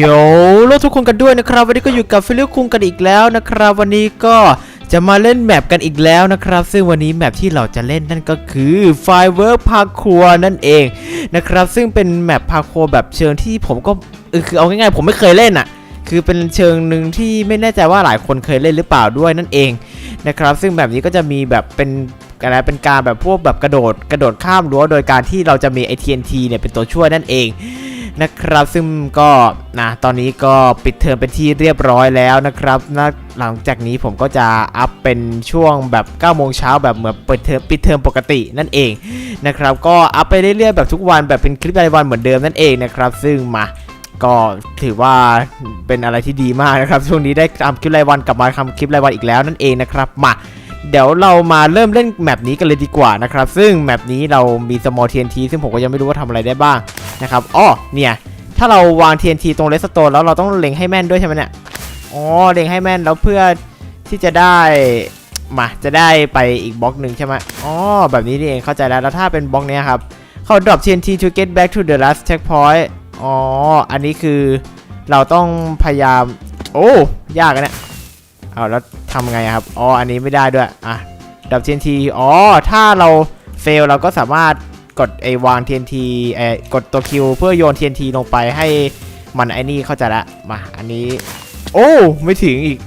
โยโลกทุกคนกันด้วยนะครับวันนี้ก็อยู่กับฟิลิปคุงกันอีกแล้วนะครับ วันนี้ก็จะมาเล่นแมปกันอีกแล้วนะครับ ซึ่งวันนี้แมปที่เราจะเล่นนั่นก็คือ Firework Parkour นั่นเองนะครับ ซึ่งเป็นแมปพาร์คัวแบบเชิงที่ผมก็คือเอาง่ายๆ ผมไม่เคยเล่นอะ คือเป็นเชิงหนึ่งที่ไม่แน่ใจว่าหลายคนเคยเล่นหรือเปล่าด้วยนั่นเองนะครับ ซึ่งแบบนี้ก็จะมีแบบเป็นอะไรเป็นการแบบพวกแบบกระโดดกระโดดข้ามรั้วโดยการที่เราจะมีไอ TNT เนี่ยเป็นตัวช่วยนั่นเอง นะครับ ซึ่งก็นะตอนนี้ก็ปิดเทอมเป็นที่เรียบร้อยแล้วนะครับนะหลังจากนี้ผมก็จะอัพเป็นช่วงแบบ9โมงเช้าแบบเหมือนเปิดเทอมปิดเทอมปกตินั่นเองนะครับก็อัพไปเรื่อยๆแบบทุกวันแบบเป็นคลิปรายวันเหมือนเดิมนั่นเองนะครับ ซึ่งมาก็ถือว่าเป็นอะไรที่ดีมากนะครับ ช่วงนี้ได้ทำคลิปรายวันกลับมาทำคลิปรายวันอีกแล้วนั่นเองนะครับมา เดี๋ยวเรามาเริ่มเล่นแมปนี้กันเลยดีกว่านะครับ ซึ่งแมปนี้เรามี small TNT ซึ่งผมก็ยังไม่รู้ว่าทำอะไรได้บ้างนะครับอ้อเนี่ย ถ้าเราวาง TNT ตรงเลสโตนแล้วเราต้องเล็งให้แม่นด้วยใช่ไหมเนี่ยอ๋อเล็งให้แม่นแล้วเพื่อที่จะได้มาจะได้ไปอีกบล็อกหนึ่งใช่ไหมอ๋อแบบนี้นี่เองเข้าใจแล้วแล้วถ้าเป็นบล็อกเนี้ยครับเขา drop TNT to get back to the last checkpoint อ๋อ อันนี้คือเราต้องพยายาม โอ้ ยากอะ เอาแล้วทำไงครับ อ๋อ อันนี้ไม่ได้ด้วย อะ drop TNT อ๋อ ถ้าเรา fail เราก็สามารถกดไอวาง TNT เอ่อกดตัวคิวเพื่อโยน TNT ลงไปให้มันไอ้นี่เข้าใจละ มา อันนี้ โอ้ ไม่ถึงอีก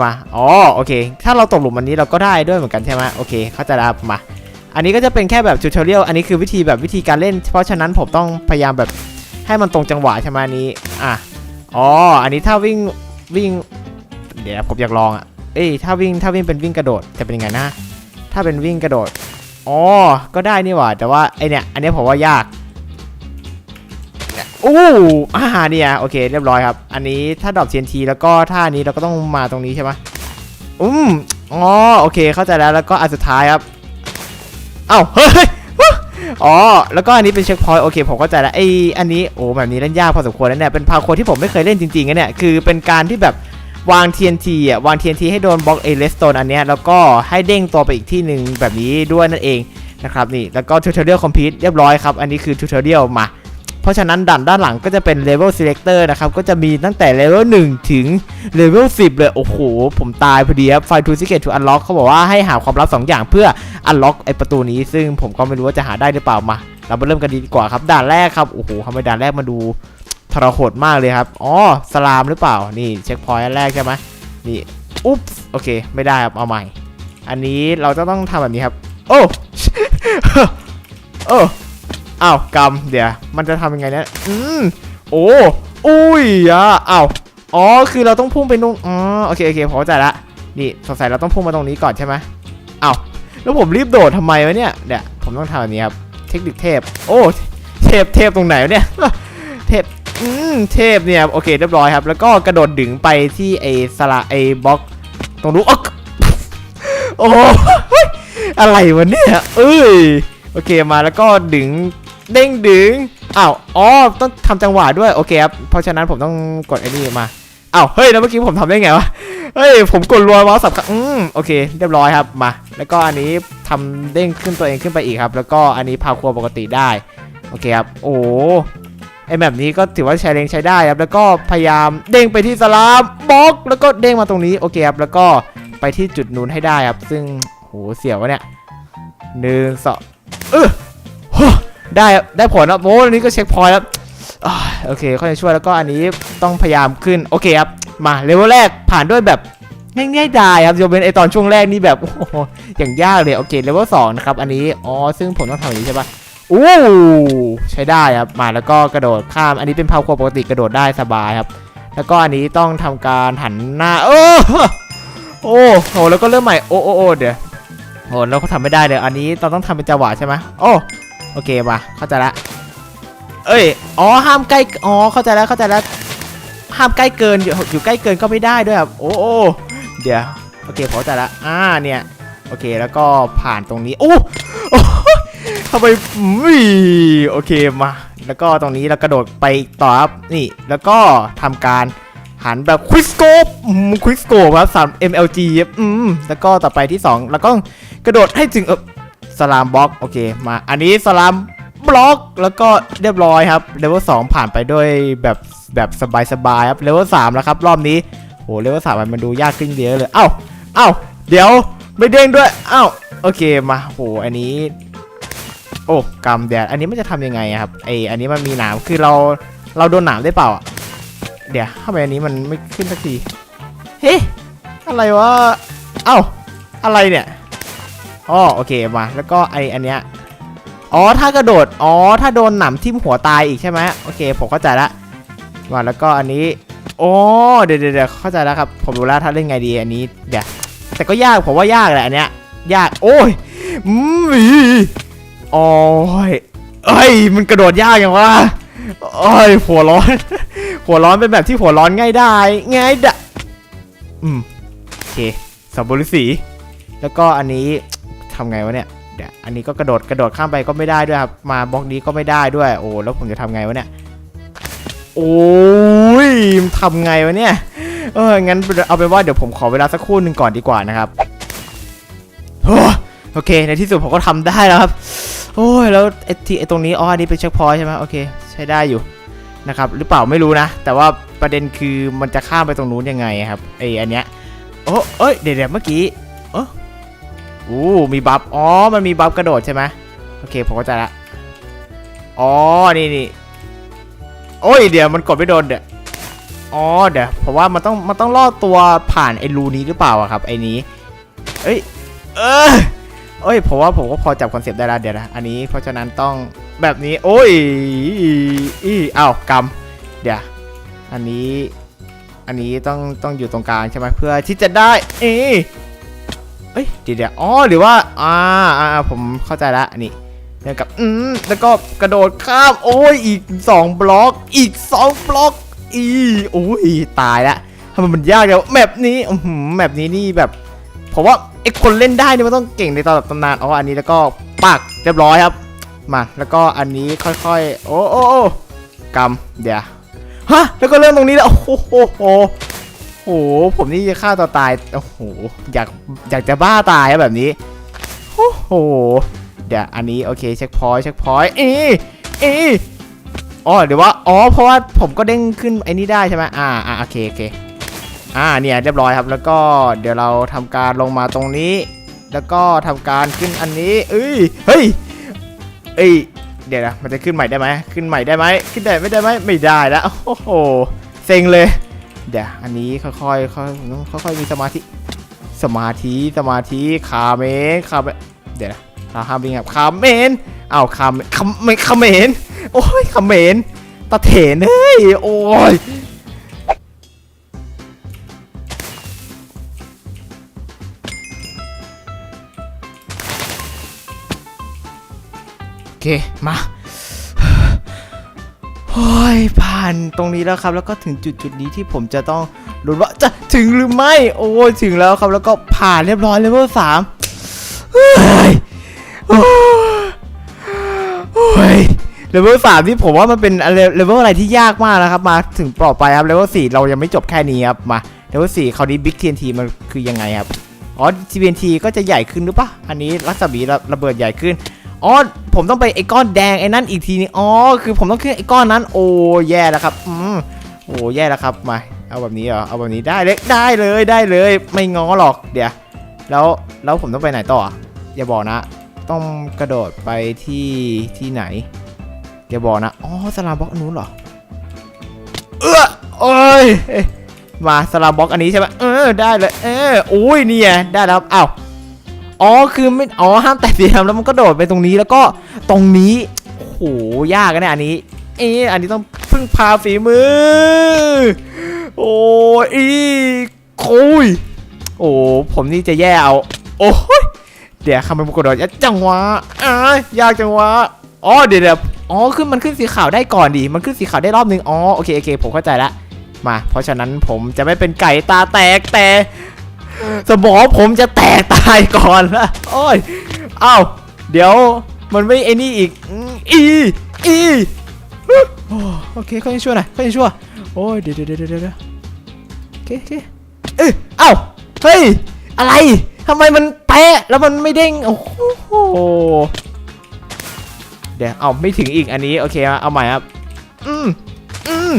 มา อ๋อ โอเค ถ้าเราตกหลุมอันนี้เราก็ได้ด้วยเหมือนกันใช่ไหมโอเค เข้าใจละมา อันนี้ก็จะเป็นแค่แบบทูตอเรียล อันนี้คือวิธีแบบวิธีการเล่น เพราะฉะนั้นผมต้องพยายามแบบให้มันตรงจังหวะใช่ไหมอันนี้ อะ อ๋อ อันนี้ถ้าวิ่งวิ่ง เดี๋ยวผมอยากลองอะ เอ้ยถ้าวิ่งถ้าวิ่งเป็นวิ่งกระโดดจะเป็นยังไงนะ ถ้าเป็นวิ่งกระโดด อ๋อ ก็ได้นี่หว่า แต่ว่าไอเนี่ยอันนี้ผมว่ายากอู้อ่าเนี่ยโอเค เรียบร้อยครับ อันนี้ถ้าดรอป TNT แล้วก็ท่านี้เราก็ต้องมาตรงนี้ใช่ไหมอืมอ๋อโอเคเข้าใจแล้วแล้วก็อันสุดท้ายครับ เอ้าเฮ้ยอ๋อ แล้วก็อันนี้เป็นเช็คพอยต์โอเคผมเข้าใจแล้วไออันนี้โอ้แบบนี้เล่นยากพอสมควรแล้วเนี่ยเป็นพาโคที่ผมไม่เคยเล่นจริงๆนะเนี่ยคือเป็นการที่แบบ วาง TNT อะวาง TNT ให้โดนบล็อกเอเลสโตนอันเนี้ยแล้วก็ให้เด้งตัวไปอีกที่หนึ่งแบบนี้ด้วยนั่นเองนะครับนี่แล้วก็ tutorial complete เรียบร้อยครับอันนี้คือ tutorial มา เพราะฉะนั้นด่านด้านหลังก็จะเป็น level selector นะครับก็จะมีตั้งแต่ level 1ถึง level 10 เลย โอ้โห ผมตายพอดีครับ find two secret to unlock เขาบอกว่าให้หาความลับ 2 อย่างเพื่อ unlock ไอประตูนี้ ซึ่งผมก็ไม่รู้ว่าจะหาได้หรือเปล่ามา เรามาเริ่มกันดีกว่าครับด่านแรกครับโอ้โหทำไมด่านแรกมาดู ทรหดมากเลยครับ อ๋อ สลามหรือเปล่า นี่เช็คพอยต์แรกใช่ไหมนี่ อุ๊บโอเค ไม่ได้ครับ เอาใหม่ อันนี้เราจะต้องทำแบบนี้ครับ โอ้ โอ้อ้าวกำเดี๋ยว มันจะทำยังไงเนี่ยอืมโอ้อุ้ยอะอ้าวอ๋อ คือเราต้องพุ่งไปนู่นอ๋อ โอเค โอเคผมเข้าใจละ นี่ สงสัยเราต้องพุ่งมาตรงนี้ก่อนใช่ไหมอ้าวแล้วผมรีบโดดทำไมวะเนี่ย เดี๋ยว ผมต้องทำแบบนี้ครับ เทคนิคเทพ โอ้ เทพ เทพตรงไหนวะเนี่ย เทพ อืมเทพเนี่ยโอเคเรียบร้อยครับ แล้วก็กระโดดดึงไปที่ไอ้สละไอ้บล็อกตรงนู้นอ๊อกโอ้โหอะไรวะเนี่ยเอ้ยโอเคมาแล้วก็ดึงเด้งดึงอ้าวอ๋อต้องทำจังหวะด้วยโอเคครับเพราะฉะนั้นผมต้องกดไอ้นี่มาอ้าวเฮ้ยแล้วเมื่อกี้ผมทำได้ไงวะเฮ้ยผมกดรัวมาส์สับอืมโอเค เรียบร้อยครับมา แล้วก็อันนี้ทำเด้งขึ้นตัวเองขึ้นไปอีกครับ แล้วก็อันนี้พาครัวปกติได้โอเคครับโอ้ ไอแบบนี้ก็ถือว่าใช้เรงใช้ได้ครับแล้วก็พยายามเด้งไปที่สลามบล็อกแล้วก็เด้งมาตรงนี้โอเคครับแล้วก็ไปที่จุดนู้นให้ได้ครับ ซึ่งโหเสียววะเนี่ยหนึ่งสองเออได้ครับได้ผลแล้วโอ้อันนี้ก็เช็คพอยต์แล้วโอเคเขาจะช่วยแล้วก็อันนี้ต้องพยายามขึ้นโอเคครับมาเลเวลแรกผ่านด้วยแบบง่ายๆได้ครับยกเว้นไอตอนช่วงแรกนี่แบบโอ้โหอย่างยากเลยโอเคเลเวลสองนะครับอันนี้อ๋อซึ่งผมต้องทำอย่างนี้ใช่ปะ อู้ใช้ได้ครับมาแล้วก็กระโดดข้าม อันนี้เป็นพาวโคปกติกระโดดได้สบายครับ แล้วก็อันนี้ต้องทำการหันหน้าเออโอ้โหแล้วก็เริ่มใหม่โอ้โอ้โอ้เดี๋ยวโอ้เราก็ทำไม่ได้เลยอันนี้เราต้องทำเป็นจังหวะใช่ไหมโอ้โอเคมาเข้าใจละเอ้ยอ๋อห้ามใกล้อ๋อเข้าใจแล้วเข้าใจแล้วห้ามใกล้เกินอยู่อยู่ใกล้เกินก็ไม่ได้ด้วยครับโอ้โอ้เดี๋ยวโอเคเข้าใจละอ่าเนี่ยโอเคแล้วก็ผ่านตรงนี้โอ้โอ้ ทำไมอืมโอเคมา แล้วก็ตรงนี้เรากระโดดไปต่อครับนี่แล้วก็ทำการหันแบบควิสโกปควิสโกปครับสาม MLG อืมแล้วก็ต่อไปที่สองแล้วก็กระโดดให้ถึงเออสลามบล็อกโอเคมาอันนี้สลามบล็อกแล้วก็เรียบร้อยครับเลเวล2ผ่านไปด้วยแบบแบบสบายๆครับเลเวล3แล้วครับ รอบนี้โหเลเวล3มันดูยากขึ้นเยอะเลยเอ้าเอ้าเดี๋ยวไม่เด้งด้วยเอ้าโอเคมาโหอันนี้ โอ้กำแดดอันนี้มันจะทำยังไงอะครับไออันนี้มันมีหนามคือเราเราโดนหนามได้เปล่าอะเดี๋ยวทำไมอันนี้มันไม่ขึ้นสักทีเฮ้อะไรวะเอ้าอะไรเนี่ยอ๋อโอเคมาแล้วก็ไออันเนี้ยอ๋อถ้ากระโดดอ๋อถ้าโดนหนามทิ่มหัวตายอีกใช่ไหมโอเคผมเข้าใจละมาแล้วก็อันนี้โอ้เดี๋ยวเดี๋ยวเดี๋ยวเข้าใจแล้วครับ ผมรู้แล้วถ้าเล่นไงดีอันนี้เดี๋ยวแต่ก็ยากผมว่ายากแหละอันเนี้ยยากโอ้ยอืมอ โอ้ยเอ้ย มันกระโดดยากอย่างวะโอ้ยหัวร้อน หัวร้อนเป็นแบบที่หัวร้อนง่ายได้ ง่ายดะอืม โอเคสับบริสีแล้วก็อันนี้ทำไงวะเนี่ยเดี๋ยวอันนี้ก็กระโดดกระโดดข้ามไปก็ไม่ได้ด้วยครับ มาบล็อกนี้ก็ไม่ได้ด้วย โอ้แล้วผมจะทำไงวะเนี่ย โอ้ยทำไงวะเนี่ย เออ งั้นเอาเป็นว่าเดี๋ยวผมขอเวลาสักครู่หนึ่งก่อนดีกว่านะครับ โอ้โอเค ในที่สุดผมก็ทำได้แล้วครับ โอ้ยแล้วไอ้ที่ไอ้ตรงนี้อ๋ออันนี้เป็นเช็คพอยต์ใช่ไหมโอเค ใช้ได้อยู่นะครับหรือเปล่าไม่รู้นะ แต่ว่าประเด็นคือมันจะข้ามไปตรงนู้นยังไงครับไอ้อันเนี้ยโอ้เอ้ยเดี๋ยวเมื่อกี้เอออู้มีบัฟอ๋อมันมีบัฟกระโดดใช่ไหมโอเคผมเข้าใจละอ๋อนี่นี่โอ้ยเดี๋ยวมันกดไม่โดนเดี๋ยวอ๋อเดี๋ยวผมว่ามันต้องมันต้องล่อตัวผ่านไอ้รูนี้หรือเปล่าอะครับไอ้นี้เอ้ยเออ เอ้ยผมว่าผมก็พอจับคอนเซปต์ได้แล้วเดี๋ยวนะอันนี้เพราะฉะนั้นต้องแบบนี้ โอ้ยอีอ้าวกำเดี๋ยวอันนี้อันนี้ต้องต้องอยู่ตรงกลางใช่ไหมเพื่อที่จะได้เอเอ้ยเดี๋ยวเดี๋ยวอ๋อหรือว่าอ่าอ่าผมเข้าใจละอันนี้เดี๋ยวกับอืมแล้วก็กระโดดข้ามโอ้ยอีกสองบล็อก อีกสองบล็อกอีโอ้ยตายละทำไมมันยากเดี๋ยวแมปนี้อือหือแมปนี้นี่แบบ ผมว่าไอ้คนเล่นได้นี่มันต้องเก่งในตอนแบตำนานอ๋ออันนี้แล้วก็ปักเรียบร้อยครับ มาแล้วก็อันนี้ค่อยๆ โอ้โอ้โอ้กำเดี๋ยวฮะแล้วก็เริ่มตรงนี้แล้วโอ้โหโอ้โหผมนี่จะฆ่าตัวตายโอ้โหอยากอยากจะบ้าตายแบบนี้โอ้โหเดี๋ยวอันนี้โอเคเช็คพอยต์เช็คพอยต์เอเออ๋อเดี๋ยวว่าอ๋อเพราะว่าผมก็เด้งขึ้นไอ้นี่ได้ใช่ไหมอ่าอ่าโอเคโอเค อ่าเนี่ยเรียบร้อยครับ แล้วก็เดี๋ยวเราทำการลงมาตรงนี้ แล้วก็ทำการขึ้นอันนี้เอ้ยเฮ้ยเอ้ยเดี๋ยวนะมันจะขึ้นใหม่ได้ไหมขึ้นใหม่ได้ไหมขึ้นได้ไม่ได้ไหมไม่ได้แล้วโอ้โหเซ็งเลย เดี๋ยวอันนี้ค่อยๆค่อยๆค่อยๆมีสมาธิสมาธิสมาธิคาเมนคาเมนเดี๋ยวนะเราห้ามวิ่งครับคาเมนอ้าวคาเมคาเมนคาเมนโอ้ยคาเมนตะเถนเฮ้ยโอ้ย เคมาโอ้ยผ่านตรงนี้แล้วครับ แล้วก็ถึงจุดจุดนี้ที่ผมจะต้องลุ้นว่าจะถึงหรือไม่ โอ้ยถึงแล้วครับ แล้วก็ผ่านเรียบร้อยเลเวลสามเฮ้ยโอ้ยโอ้ยเลเวลสามที่ผมว่ามันเป็นอะไรเลเวลอะไรที่ยากมากนะครับ มาถึงปลอดไปครับเลเวลสี่เรายังไม่จบแค่นี้ครับมาเลเวลสี่คราวนี้บิ๊กทีนทีมันคือยังไงครับอ๋อ TNT ก็จะใหญ่ขึ้นหรือปะอันนี้รัศมีระระเบิดใหญ่ขึ้น อ๋อผมต้องไปไอ้ก้อนแดงไอ้นั่นอีกทีนึงอ๋อคือผมต้องขึ้นไอ้ก้อนนั้นโอ้แย่แล้วครับอืมโอ้แย่แล้วครับมาเอาแบบนี้เหรอเอาแบบนี้ได้เลยได้เลยได้เลย ไม่ง้อหรอกเดี๋ยวแล้วแล้วผมต้องไปไหนต่ออย่าบอกนะ ต้องกระโดดไปที่ที่ไหนอย่าบอกนะอ๋อสลามบล็อกนู้นเหรอเออโอ้ยมาสลามบล็อกอันนี้ใช่ไหมเออได้เลยเอออุ้ยนี่ไงได้แล้วครับอ้าว อ๋อคือไม่อ๋อห้ามแตะสีดำแล้วมันก็โดดไปตรงนี้แล้วก็ตรงนี้โอ้โหยากนะเนี่ยอันนี้ เอ๊ะอันนี้ต้องพึ่งพาฝีมือ โอ้ยอีคุยโอ้ผมนี่จะแย่เอาโอ้ยเดี๋ยวคำเป็นกระโดดยัดจังหวะอ่ายากจังหวะอ๋อเดี๋ยวเดี๋ยวอ๋อขึ้นมันขึ้นสีขาวได้ก่อนดิมันขึ้นสีขาวได้รอบนึงอ๋อโอเคโอเคผมเข้าใจละมา เพราะฉะนั้นผมจะไม่เป็นไก่ตาแตกแต่ สมองผมจะแตกตายก่อนละโอ้ยเอ้าเดี๋ยวมันไม่ไอ้นี่อีกอีอีโอเคเขายังชั่วหน่อยเขายังชั่วโอ้ยเดี๋ยวเดี๋ยวเดี๋ยวเดี๋ยวโอเคโอเคเอ้ยเอ้าเฮ้ยอะไรทำไมมันแปะแล้วมันไม่เด้งโอ้โหเดี๋ยวเอาไม่ถึงอีกอันนี้โอเคเอาใหม่ครับอืมอืม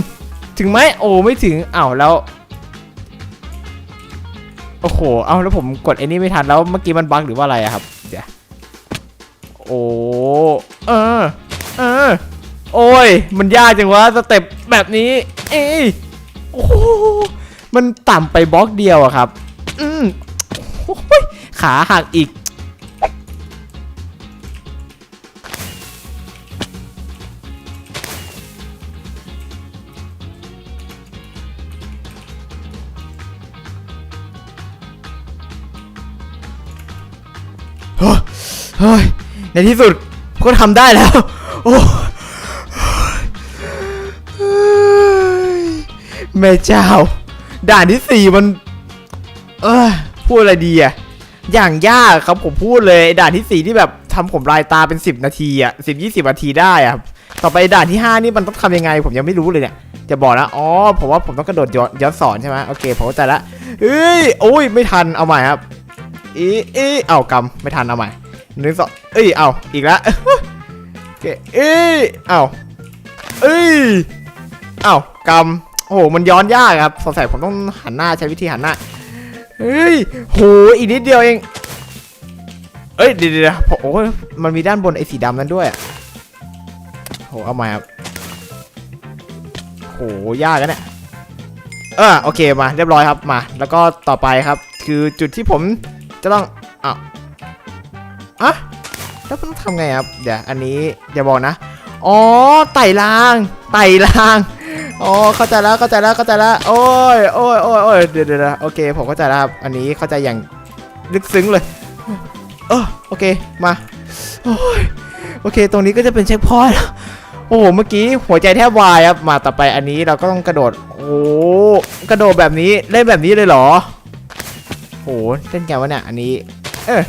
ถึงไหมโอ้ไม่ถึงเอ้าแล้ว โอ้โห เอาแล้วผมกดไอ้นี่ไม่ทันแล้วเมื่อกี้มันบั๊กหรือว่าอะไรอะครับ เดี๋ยว โอ้ เออ เออ โอ้ย มันยากจังวะสเต็ปแบบนี้ เอ้ยโอ้โหมันต่ำไปบล็อกเดียวอะครับ อืมโอ้ยขาหักอีก เฮ้ย ในที่สุดก็ทำได้แล้ว โอ้ยแม่เจ้า ด่านที่สี่มัน เออพูดอะไรดีอะอย่างยากครับผมพูดเลย ด่านที่สี่ที่แบบทำผมลายตาเป็น10นาทีอะสิบยี่สิบนาทีได้อะต่อไปด่านที่5นี่มันต้องทำยังไง ผมยังไม่รู้เลยเนี่ยจะบอกนะอ๋อผมว่าผมต้องกระโดดย้อนย้อนสอนใช่ไหมโอเคผมเข้าใจละเอ้ยโอ้ยไม่ทันเอาใหม่ครับอีอีเอากำไม่ทันเอาใหม่ หนึ่งสองเอ้ย เอาอีกแล้วโอเคเอ้ย เอาเอ้ย เอากำโอ้โห มันย้อนยากครับสงสัยผมต้องหันหน้าใช้วิธีหันหน้า เฮ้ย โห อีกนิดเดียวเอง เอ้ย เดี๋ยวเดี๋ยวโอ้โหมันมีด้านบนไอ้สีดำนั้นด้วยอะโห เอาม่ครับโห ยากกันเนี่ยเออโอเคมาเรียบร้อยครับมา แล้วก็ต่อไปครับ คือจุดที่ผมจะต้อง อะแล้วมันต้องทำไงครับเดี๋ยวอันนี้อย่าบอกนะอ๋อไต่รางไต่รางอ๋อเข้าใจแล้วเข้าใจแล้วเข้าใจแล้วโอ้ยโอ้ยโอ้ยโอ้ยเดี๋ยวเดี๋ยวโอเคผมเข้าใจแล้วครับอันนี้เข้าใจอย่างลึกซึ้งเลยเออโอเคมาโอ้ยโอเค ตรงนี้ก็จะเป็นเช็คพอยต์แล้วโอ้โหเมื่อกี้หัวใจแทบวายครับมาต่อไปอันนี้เราก็ต้องกระโดดโอ้กระโดดแบบนี้เล่นแบบนี้เลยเหรอโหเล่นแกวะเนี่ยอันนี้ เออ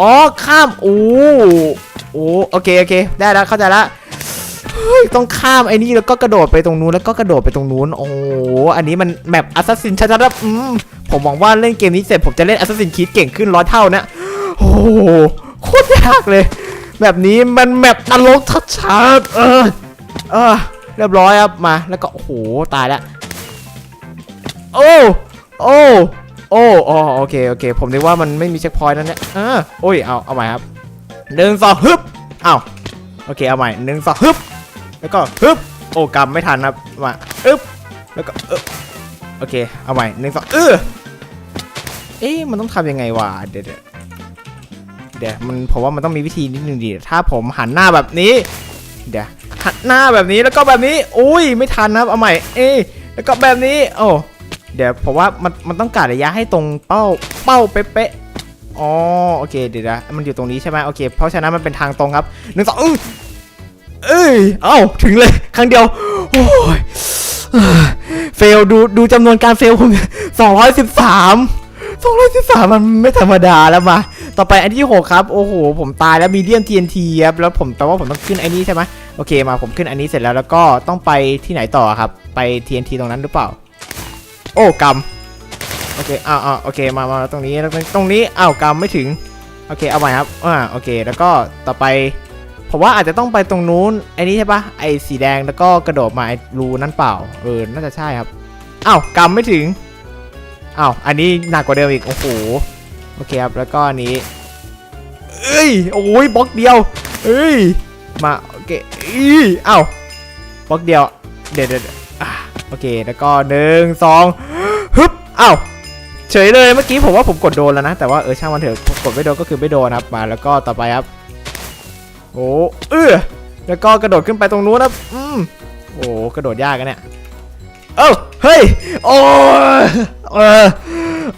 อ๋อข้ามโอ้โอ้โอเคโอเค ได้แล้วเข้าใจละเฮ้ยต้องข้ามไอ้นี่แล้วก็กระโดดไปตรงนู้นแล้วก็กระโดดไปตรงนู้นโอ้อันนี้มันแมปอัสซัสซินชัดๆอืมผมหวังว่าเล่นเกมนี้เสร็จผมจะเล่นอัสซัสซินคีดเก่งขึ้นร้อยเท่านะโอ้โหโคตรยากเลย แบบนี้มันแมปนรกชัดๆเออเออเรียบร้อยครับมาแล้วก็โอ้โหตายแล้วโอ้โอ้ โอ้ออโอเคโอเค ผมนึกว่ามันไม่มีเช็คพอยต์นั่นเนี่ยอ่าโอ้ยเอาเอาใหม่ครับหนึ่งสองฮึบเอาโอเคเอาใหม่หนึ่งสองฮึบแล้วก็ฮึบโอ้กำไม่ทันครับมาอึบแล้วก็เออโอเคเอาใหม่หนึ่งสองเออเอ๊ะมันต้องทำยังไงวะเดี๋ยวเดี๋ยวเดี๋ยวมันผมว่ามันต้องมีวิธีนิดนึงดีถ้าผมหันหน้าแบบนี้ เดี๋ยวหันหน้าแบบนี้แล้วก็แบบนี้ อุ้ยไม่ทันครับเอาใหม่ เอ๊ะแล้วก็แบบนี้ โอ้ เดี๋ยวผมว่ามันมันต้องการระยะให้ตรงเป้าเป้าเป๊ะๆอ๋อโอเคเดี๋ยวนะมันอยู่ตรงนี้ใช่ไหมโอเค เพราะฉะนั้นมันเป็นทางตรงครับหนึ่งสองเอ้ยเอ้าถึงเลยครั้งเดียวโอ้ยเฟลดูดูจำนวนการเฟลผมสองร้อยสิบสามสองร้อยสิบสามมันไม่ธรรมดาแล้วมาต่อไปอันที่หกครับโอ้โหผมตายแล้วมีเดียม TNT ครับแล้วผมแปลว่าผมต้องขึ้นไอ้นี้ใช่ไหมโอเคมาผมขึ้นอันนี้เสร็จแล้วแล้วก็ต้องไปที่ไหนต่อครับ ไป TNT ตรงนั้นหรือเปล่า โอ้กำโอเคอ้าวอ้าวโอเคมามาตรงนี้แล้วตรงนี้อ้าวกำไม่ถึงโอเคเอาใหม่ครับอ่าโอเค แล้วก็ต่อไปผมว่าอาจจะต้องไปตรงนู้นไอ้นี้ใช่ปะไอ้สีแดงแล้วก็กระโดดมาไอ้รูนั่นเปล่าเออน่าจะใช่ครับอ้าวกำไม่ถึงอ้าวอันนี้หนักกว่าเดิมอีกโอ้โหโอเคครับแล้วก็อันนี้เอ้ยโอ้ยบล็อกเดียวเอ้ยมาโอเคอ้าวบล็อกเดียวเดี๋ยวเดี๋ยวเดี๋ยวอะ โอเค แล้วก็หนึ่งสองฮึบอ้าวเฉยเลยเมื่อกี้ผมว่าผมกดโดนแล้วนะ แต่ว่าเออช่างมันเถอะกดไม่โดนก็คือไม่โดนครับมาแล้วก็ต่อไปครับ โอ้เออแล้วก็กระโดดขึ้นไปตรงนู้นครับอืมโอ้กระโดดยากกันเนี่ยเอ้าเฮ้ยโอ้เออ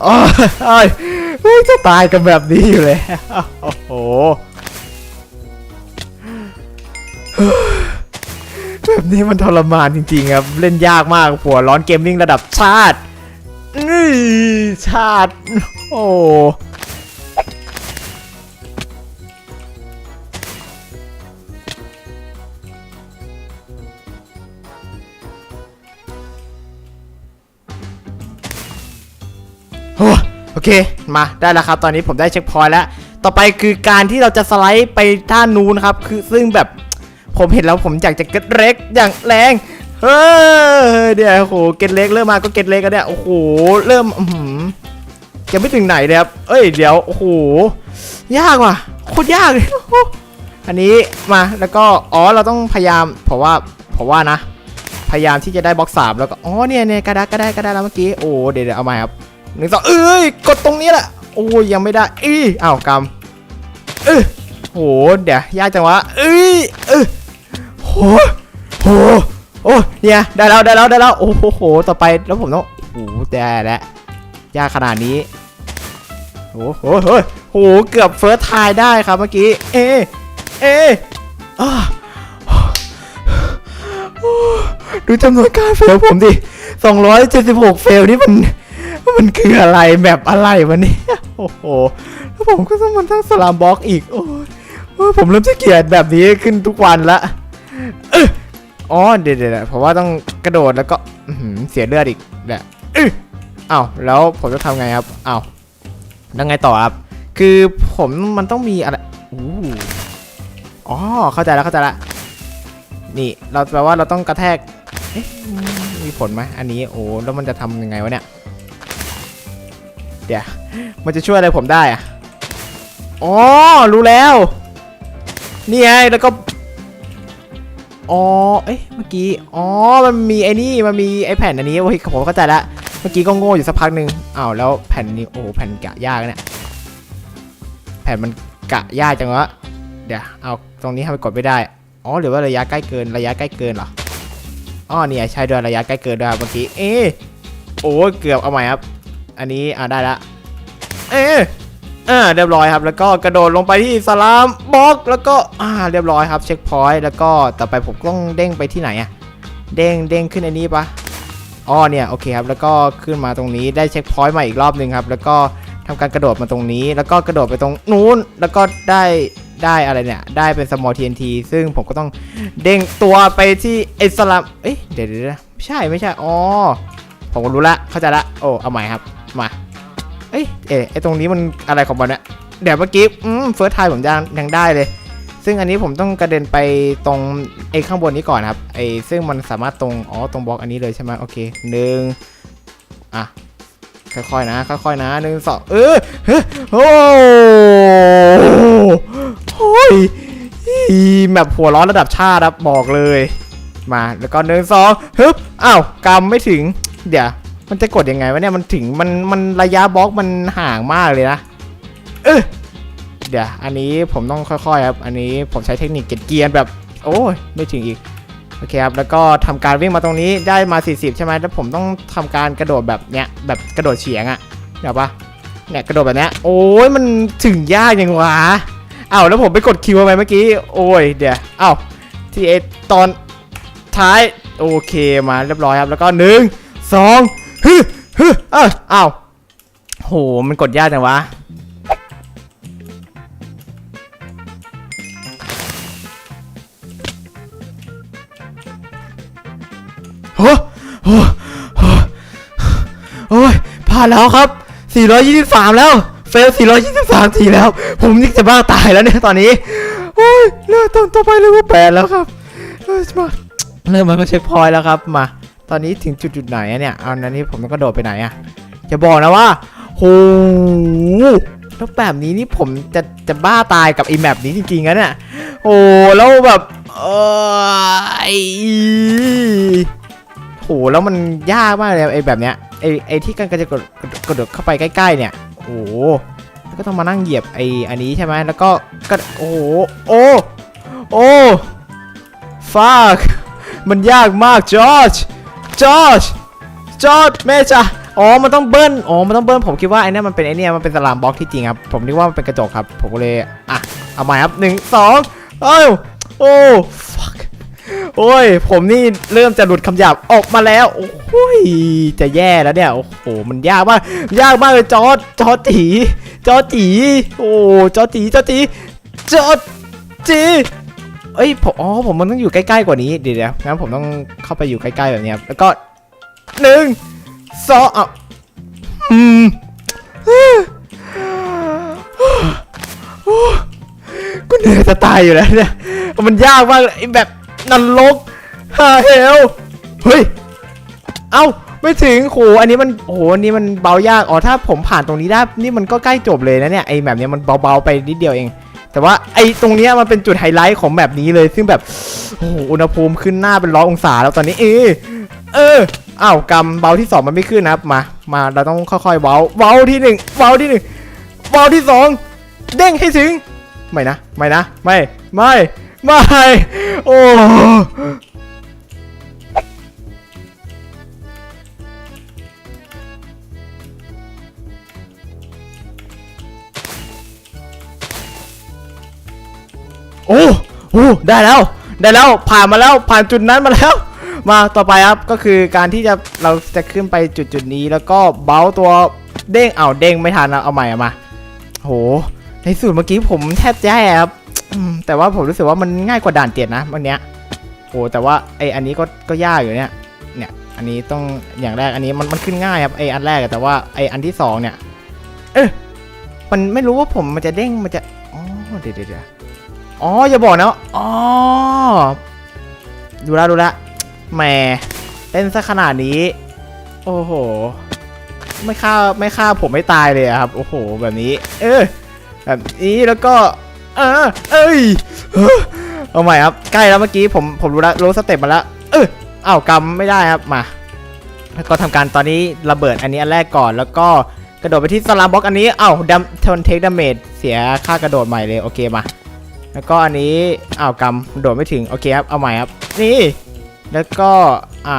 โอ้เฮ้ยจะตายกันแบบนี้อยู่เลยโอ้โห แบบนี้มันทรมานจริงๆครับ เล่นยากมากหัวร้อนเกมมิ่งระดับชาติชาติ โอ้โอเค มาได้แล้วครับ ตอนนี้ผมได้เช็คพอยต์แล้ว ต่อไปคือการที่เราจะสไลด์ไปด้านนู้นครับ คือซึ่งแบบ ผมเห็นแล้วผมอยากจะเก็ตเล็กอย่างแรงเฮ้ยเดี๋ยวโอ้โหเก็ตเล็กเริ่มมาก็เก็ตเล็กกันเนี่ยโอ้โหเริ่มอื้อหือยังไม่ถึงไหนเลยครับเอ้ยเดี๋ยวโอ้โหยากว่ะโคตรยากเลยอันนี้มาแล้วก็อ๋อเราต้องพยายามเพราะว่าเพราะว่านะ พยายามที่จะได้บล็อกสามแล้วก็อ๋อเนี่ยเนี่ยกระดาษกระได้กระได้แล้วเมื่อกี้โอ้เดี๋ยวเอาใหม่ครับหนึ่งสองเอ้ยกดตรงนี้แหละโอ้ยยังไม่ได้อีอ้าวกำเออโหเดี๋ยวยากจังวะเอ้ยเออ โหโหโอ้เนี่ยได้แล้วได้แล้วได้แล้วโอ้โหต่อไปแล้วผมต้องโอ้โหได้แล้วยากขนาดนี้โอ้โหโหโหเกือบเฟิร์สทายได้ครับเมื่อกี้เอเออ่าดูจำนวนการเฟลผมดิ276 เฟลนี่มันมันคืออะไรแบบอะไรวะเนี่ยโอ้โหแล้วผมก็ต้องมันทั้งสลามบล็อกอีกโอ้โอ้ยผมเริ่มจะเกลียดแบบนี้ขึ้นทุกวันละ อ๋อเดี๋ยวเดี๋ยวผมว่าต้องกระโดดแล้วก็เสียเลือดอีกแหละเอยอ้าวแล้วผมจะทำไงครับอ้าวแล้วไงต่อครับ คือผมมันต้องมีอะไรอู้อ๋อเข้าใจแล้วเข้าใจละนี่เราแปลว่าเราต้องกระแทกมีผลไหมอันนี้โอ้แล้วมันจะทำยังไงวะเนี่ยเดี๋ยวมันจะช่วยอะไรผมได้อะอ๋อรู้แล้ว นี่ไงแล้วก็ อ๋อ เอ๊ะเมื่อกี้ อ๋อ มันมีไอ้นี่ มันมีไอ้แผ่นอันนี้ โอ้ยผมเข้าใจละ เมื่อกี้ก็โง่อยู่สักพักหนึ่งอ้าวแล้วแผ่นนี้ โอ้แผ่นกะยากเนี่ย แผ่นมันกะยากจังวะ เดี๋ยว เอาตรงนี้ทำไมกดไม่ได้ อ๋อหรือว่าระยะใกล้เกิน ระยะใกล้เกินเหรอ อ๋อเนี่ยใช่ด้วยระยะใกล้เกินด้วยครับเมื่อกี้ เอ๊โอ้เกือบเอาใหม่ครับ อันนี้ อ่าได้ละ เอ๊ อ่าเรียบร้อยครับ แล้วก็กระโดดลงไปที่สลามบล็อก แล้วก็อ่าเรียบร้อยครับเช็คพอยต์แล้วก็ต่อไปผมต้องเด้งไปที่ไหนอะเด้งเด้งขึ้นอันนี้ปะอ๋อเนี่ยโอเคครับแล้วก็ขึ้นมาตรงนี้ได้เช็คพอยต์มาอีกรอบหนึ่งครับ แล้วก็ทำการกระโดดมาตรงนี้ แล้วก็กระโดดไปตรงนู้นแล้วก็ได้ได้อะไรเนี่ย ได้เป็น small TNT ซึ่งผมก็ต้องเด้งตัวไปที่ไอสลัมเอ๊ะเดี๋ยวเดี๋ยวเดี๋ยวไม่ใช่ไม่ใช่อ๋อผมก็รู้ละเข้าใจละโอ้เอาใหม่ครับมา เอ้ยเอ๊ะไอตรงนี้มันอะไรของมันเนี่ยเดี๋ยวเมื่อกี้อืมเฟิร์สไทผมยังยังได้เลย ซึ่งอันนี้ผมต้องกระเด็นไปตรงไอ้ข้างบนนี้ก่อนครับไอ้ซึ่งมันสามารถตรงอ๋อตรงบล็อกอันนี้เลยใช่ไหมโอเคหนึ่งอะค่อยๆนะค่อยๆนะหนึ่งสองเออเฮ้โอ้โอ้ยแบบหัวร้อนระดับชาติครับบอกเลย มาแล้วก็หนึ่งสองฮึบอ้าวกำไม่ถึง เดี๋ยว มันจะกดยังไงวะเนี่ยมันถึงมันมันระยะบล็อกมันห่างมากเลยนะเออเดี๋ยวอันนี้ผมต้องค่อยๆครับ อันนี้ผมใช้เทคนิคเกียร์แบบ โอ้ยไม่ถึงอีกโอเคครับแล้วก็ทำการวิ่งมาตรงนี้ได้มา 40 ใช่ไหมแล้วผมต้องทำการกระโดดแบบเนี้ยแบบกระโดดเฉียงอะ่ะเดี๋ยวปะเนี่ยกระโดดแบบเนี้ยโอ้ยมันถึงยากยังวะอ้าวแล้วผมไปกดคิวทำไมเมื่อกี้โอ้ยเดี๋ยวอ้าวทีเอตอนท้ายโอเคมาเรียบร้อยครับแล้วก็หนึ่งสอง ฮึฮึเอ้าอ้าวโห มันกดยากจังวะโอ้โหโอ้โอ้ยผ่านแล้วครับ 423 แล้ว เฟล 423 ทีแล้ว ผมนี่จะบ้าตายแล้วเนี่ยตอนนี้ โอ้ยเลือกต้นต่อไปเลยว่าแปดแล้วครับเออมาเริ่มมาก็เช็คพอยต์แล้วครับ มา ตอนนี้ถึงจุดจุดไหนอะเนี่ย เอาอันนี้ผมต้องกระโดดไปไหนอะจะบอกนะว่าโหแล้วแบบนี้นี่ผมจะจะบ้าตายกับไอ้แมปนี้จริงๆนะเนี่ยโอ้แล้วแบบเออไอโหแล้วมันยากมากเลยไอ้แบบเนี้ยไอ้ไอ้ที่กันก็จะกดกดกระโดดเข้าไปใกล้ๆเนี่ยโอ้โหแล้วก็ต้องมานั่งเหยียบไอ้อันนี้ใช่ไหมแล้วก็ก็โอ้โหโอ้โอ้ฟากมันยากมากจอร์จ จอร์จจอร์จแม่จ้ะอ๋อ มันต้องเบิ้ล อ๋อ มันต้องเบิ้ล ผมคิดว่าไอ้นี่มันเป็นไอ้เนี่ยมันเป็นสลามบล็อกที่จริงครับ ผมนึกว่ามันเป็นกระจกครับ ผมก็เลย อะ เอาใหม่ครับหนึ่งสองเอ้ยโอ้ fuck โอ้ย ผมนี่เริ่มจะหลุดคำหยาบออกมาแล้ว โอ้ย จะแย่แล้วเนี่ย โอ้โห มันยากมาก ยากมากเลยจอร์จจอร์จีจอร์จีโอ้ จอร์จีจอร์จีจอร์จี เอ้ยผมอ๋อผมมันต้องอยู่ใกล้ๆกว่านี้เดี๋ยวเดี๋ยวงั้นผมต้องเข้าไปอยู่ใกล้ๆแบบนี้ครับแล้วก็หนึ่งสองอะอืมโอ้กูเหนื่อยจะตายอยู่แล้วเนี่ยมันยากมากเลยไอ้แบบนรกฮาเฮลเฮ้ยเอ้าไม่ถึงโหอันนี้มันโหอันนี้มันเบายากอ๋อถ้าผมผ่านตรงนี้ได้นี่มันก็ใกล้จบเลยนะเนี่ยไอ้แบบเนี้ยมันเบาๆไปนิดเดียวเอง แต่ว่าไอ้ตรงเนี้ยมันเป็นจุดไฮไลท์ของแบบนี้เลย ซึ่งแบบโอ้โหอุณหภูมิขึ้นหน้าเป็นร้อยองศาแล้วตอนนี้ เออเอออ้าวกำเบาที่สองมันไม่ขึ้นนะครับมา มาเราต้องค่อยๆเบาเบาที่หนึ่งเบาที่หนึ่งเบาที่สองเด้งให้ถึง ไม่นะ ไม่นะ ไม่ ไม่ ไม่ โอ้ ได้แล้ว ได้แล้ว ผ่านมาแล้ว ผ่านจุดนั้นมาแล้ว มาต่อไปครับ ก็คือการที่จะเราจะขึ้นไปจุดจุดนี้ แล้วก็เบ้าตัวเด้งเอาเด้งไม่ทันเอาใหม่มา โห ในสุดเมื่อกี้ผมแทบจะแย่ครับแต่ว่าผมรู้สึกว่ามันง่ายกว่าด่านเจ็ดนะวันเนี้ยโหแต่ว่าไออันนี้ก็ก็ยากอยู่เนี่ย เนี่ย อันนี้ต้องอย่างแรกอันนี้มันมันขึ้นง่ายครับไออันแรกแต่ว่าไออันที่สองเนี่ย เออมันไม่รู้ว่าผมมันจะเด้งมันจะอ๋อเดี๋ยวเดี๋ยว อ๋ออย่าบอกนะอ๋อดูแลดูแลแหมเล่นซะขนาดนี้ โอ้โห ไม่ฆ่าไม่ฆ่าผมไม่ตายเลยอะครับ โอ้โห แบบนี้ เออแบบนี้แล้วก็เออเอ้ยเอาใหม่ครับ ใกล้แล้วเมื่อกี้ผมผมรู้แล้วรู้สเต็ปมาแล้วเอออ้าวกำไม่ได้ครับมาแล้วก็ทำการตอนนี้ระเบิดอันนี้อันแรกก่อนแล้วก็กระโดดไปที่สลามบ็อกอันนี้เอ้าดัมทนเทคดาเมจเสียค่ากระโดดใหม่เลยโอเคมา แล้วก็อันนี้อ้าวกำโดดไม่ถึงโอเคครับเอาใหม่ครับนี่แล้วก็อ่า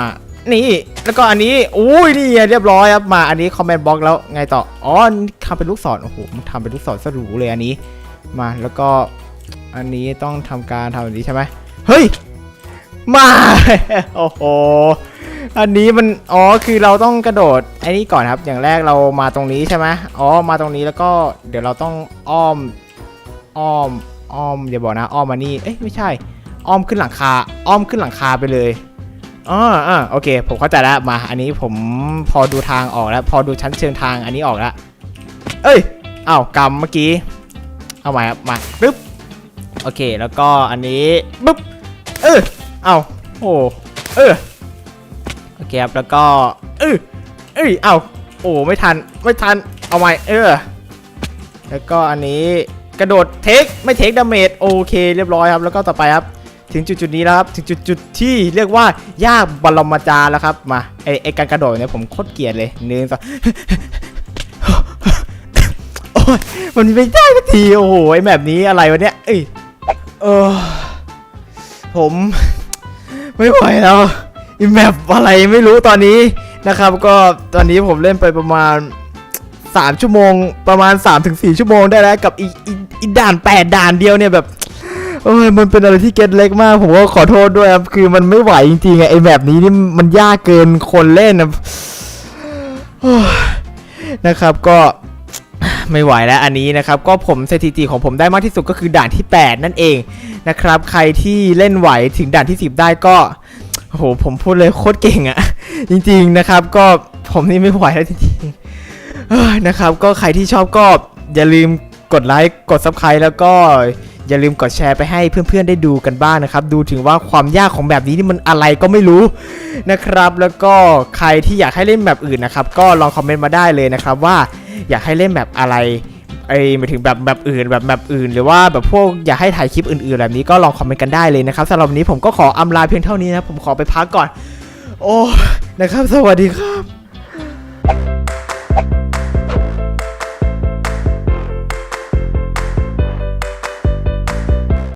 นี่แล้วก็อันนี้อุ้ยนี่เรียบร้อยครับมาอันนี้คอมเมนต์บล็อกแล้วไงต่ออ๋อทำเป็นลูกศรโอ้โหมันทำเป็นลูกศรสรูเลยอันนี้มาแล้วก็อันนี้ต้องทำการทำแบบนี้ใช่ไหมเฮ้ยมาโอ้โหอันนี้มันอ๋อคือเราต้องกระโดดไอ้นี่ก่อนครับอย่างแรกเรามาตรงนี้ใช่ไหมอ๋อมาตรงนี้แล้วก็เดี๋ยวเราต้องอ้อมอ้อม อ้อมอย่าบอกนะอ้อมมานี่เอ๊ะไม่ใช่ อ้อมขึ้นหลังคา อ้อมขึ้นหลังคาไปเลยอ๋ออ่าโอเค ผมเข้าใจแล้วมา อันนี้ผมพอดูทางออกแล้ว พอดูชั้นเชิงทางอันนี้ออกแล้ว เอ้ยอ้าวกำเมื่อกี้ เอาใหม่ครับมาปึ๊บโอเค แล้วก็อันนี้ปึ๊บเออเอาโอ้เออโอเคครับแล้วก็เออเอ้ยเอาโอ้ไม่ทันไม่ทันเอาใหม่เออแล้วก็อันนี้ กระโดดเทคไม่เทคดาเมจโอเค เรียบร้อยครับ แล้วก็ต่อไปครับ ถึงจุดจุดๆนี้แล้วครับ ถึงจุดจุดๆที่เรียกว่ายากบรมาจาร์แล้วครับ มาไอไอการกระโดดเนี่ยผมโคตรเกลียดเลยหนึ่งสองโอ้ยมันไม่ได้สักทีโอ้โหไอแบบนี้อะไรวะเนี่ยเอ้ยเออผมไม่ไหวแล้วอีแมปอะไรไม่รู้ตอนนี้นะครับ ก็ตอนนี้ผมเล่นไปประมาณ 3 ชั่วโมง ประมาณ 3-4 ชั่วโมงได้แล้วกับอีอีด่าน 8 ด่านเดียวเนี่ยแบบเอ้ยมันเป็นอะไรที่เก็ตเล็กมาก ผมก็ขอโทษด้วยครับ คือมันไม่ไหวจริงๆอะไอ้แบบนี้นี่มันยากเกินคนเล่นนะนะครับก็ไม่ไหวแล้วอันนี้นะครับ ก็ผมสถิติของผมได้มากที่สุดก็คือด่านที่ 8 นั่นเองนะครับ ใครที่เล่นไหวถึงด่านที่ 10 ได้ก็โอ้โหผมพูดเลยโคตรเก่งอะจริง ๆนะครับ ก็ผมนี่ไม่ไหวแล้วจริง นะครับ ก็ใครที่ชอบก็อย่าลืมกดไลค์กด subscribe แล้วก็อย่าลืมกดแชร์ไปให้เพื่อนๆได้ดูกันบ้างนะครับ ดูถึงว่าความยากของแบบนี้นี่มันอะไรก็ไม่รู้นะครับ แล้วก็ใครที่อยากให้เล่นแบบอื่นนะครับ ก็ลองคอมเมนต์มาได้เลยนะครับ ว่าอยากให้เล่นแบบอะไรไอ้มาถึงแบบแบบอื่นแบบแบบอื่น หรือว่าแบบพวกอยากให้ถ่ายคลิปอื่นๆแบบนี้ก็ลองคอมเมนต์กันได้เลยนะครับสำหรับวันนี้ผมก็ขออำลาเพียงเท่านี้นะผมขอไปพักก่อน โอ้นะครับ สวัสดีครับ